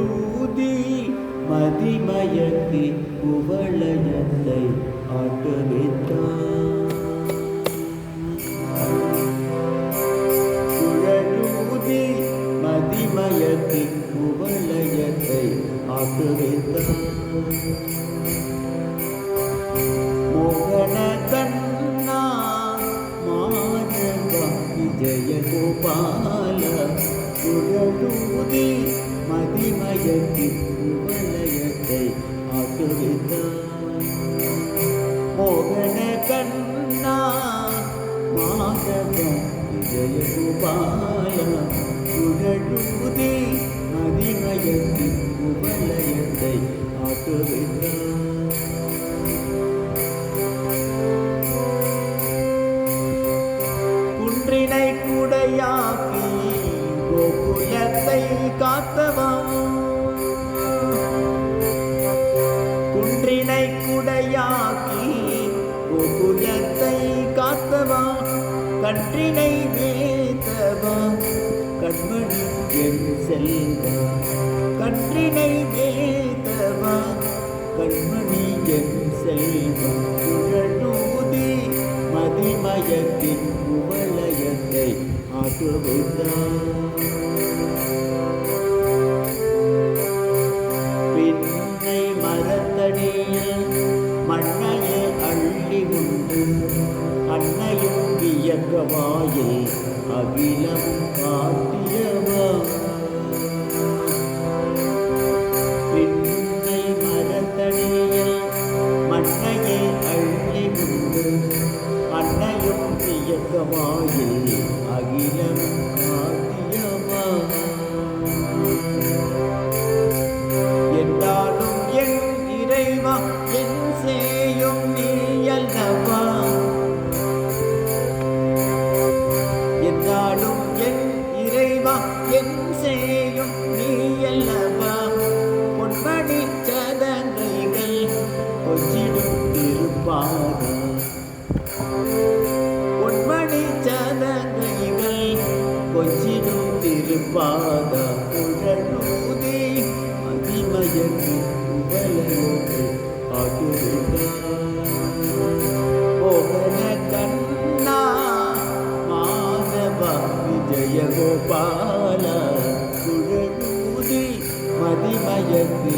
எழுதி மதிமயக்கி குவளயத்தை ஆட்டுவித்தான் குழலூதி மதிமயக்கி குவளயத்தை ஆட்டுவித்தான் மோகன கண்ணா மாதவா விஜயகோபால சுழலூதி மதிமயத்தின் வலயத்தை ஆட்டுவித்தார் மோகன கண்ணா மாதவ விஜயகுபால சுழலூதி குடையாக்கி கோகுலத்தை காத்தவா? கற்றினை வேத்தவா கண்மணி என் செல்வா? கற்றினை வேத்தவா கண்மணி என் செல்வா? குழலூதி மதிமயத்தின் குவலயத்தை ஆட்டுவித்தார் உண்டு அன்னையும் வியக்க வாயில் அகிலம் காட்டியவா? பின்னை மரத்தடியில் மண்ணையை அள்ளி உண்டு அன்னையும் வியக்க வாயில் அகிலம் காட்டியவா? என்றாலும் என் இறைவா என் சே பொன்மணி சதனைகள் கொஞ்சிடும் திருப்பாத குழலூதி அதிமயக்கு உடலோடு அடுகிறார் கண்ணா மாதவ விஜயகோபால குழலூதி மதிமயக்கு